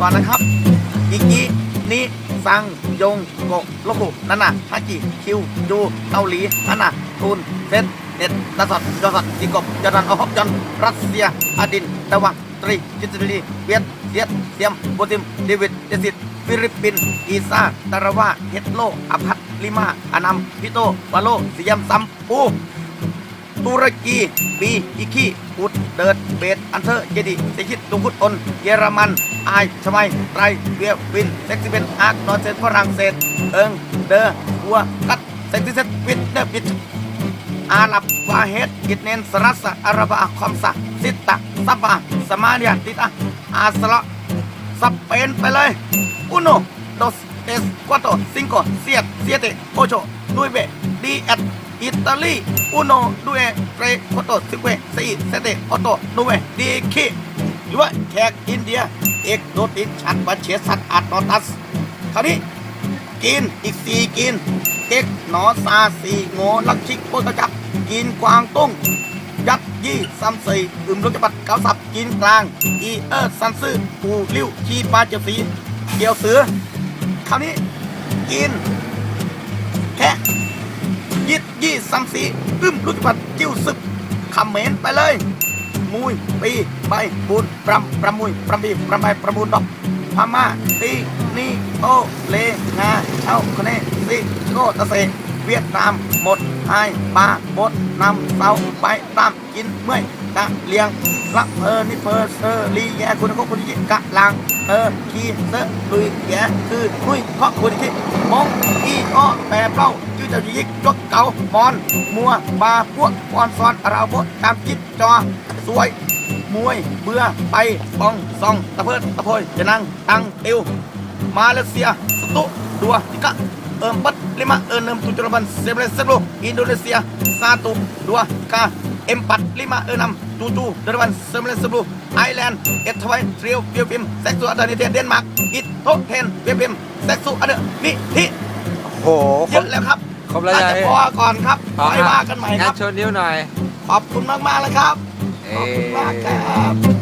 ก่อนนะครับอีกีนี้ซัง ยงโกโลกุนันน่ะฮากิ คิวจูเกาหลีฮันน่ะทูนเซนเน็ตนัสดยอสัดจิกบยอนันอฮอบยอนรัสเซียอดินตะวังตรีจิตรีเวียดเซียดเซียมโบติมเดวิดเดซิตฟิลิปปินส์อีซาตาราวาเฮตโลอภัทลิมาอานัมพิโตวาโลสยามซัมปูตุรกี บีอิคีอุดเดิร์ดเบดอันเทอร์เจดีเซคิดตุกุตอนเยอรมัน ไอชมัยไตรเวียวินเซ็กซิเบนอาร์กนอนเซนฝรั่งเศส เอิงเดอหัวกัดเซ็กซิเซตวิดเดอบิดอาหรับวาเฮดกิดเนนสรัสอาราบาคอมซาซิตตะซับบาสมาเลียติตาอาสละสเปนไปเลยอุโนโดสเตสควาโตซิงโกเซียตเซียเตโอโชนุยเบดีเอตอิตาลีอุโนดูเอเตรโคโตซิเวซีเซเตโอโตนุเวดีคิหรือว่าแขกอินเดีย เอกโดติชันบัญเชสัตอาร์โนตัสคราวนี้กินอีกสี่กินเต็กหนอซาสีโงลักชิกโปตจับกินกวางตุ้งยัดยี่ซัมซีอึมลูกจับัดเกาสับกินกลาง อีเออร์ซันซื่อปูลิ้วชีปลาเจียวสีเกี่ยวเสือคราวนี้กินแค่ยิดยี่ซัมซีอึมลูกจับัดจิ้วซึบคำเมนไปเลย มุยปีใบบุญปรำประมุยประมีประใบประมูลดอกพม่าตีนีโอเลงาเอาคเนซิโกตะเซ เวียดนาม หมดไฮปาบดนำเสาไปตามกินเมื่อยกะเลียงละเพอนิเพอเซอร์ลีแยคุณก็คุณยิกะลังเออคีเซอลุยแยคือนุยเพราะคุณที่มองอีอ้อแปรเป้าชื่อเจ้ายิกจกเก่ามอน มัวบาพวกปอนซอนเราบดตามจิตจอสวยมวยเบื่อไปปองซองตะเพิดตะโพยจะนั่งตังติวมาเลเซียสตุดัวติกะ เอิมปัดลิมาเอินเนิมตุจรบันเซเบรเซโบอินโดนีเซียซาตุดัวติกาเอ็มปัดลิมาเอินนำตูตูเดรบันเซเบรเซโบไอแลนด์เอทไวทริวเวียบิมเซ็กซูอันเดอร์นิเทนเดนมาร์กอิตโทเทนเวียบิมเซ็กซูอันเลมิทโอ้โหคเยรบ อะแล้วครับครบแล้วน่ายัจะงพอก่อนครับไว้ว่ากันใหม่คงั้รันบโชว์นิ้วหน่อยขอบคุณมากๆเลยครับ ขอบคุณมากครับ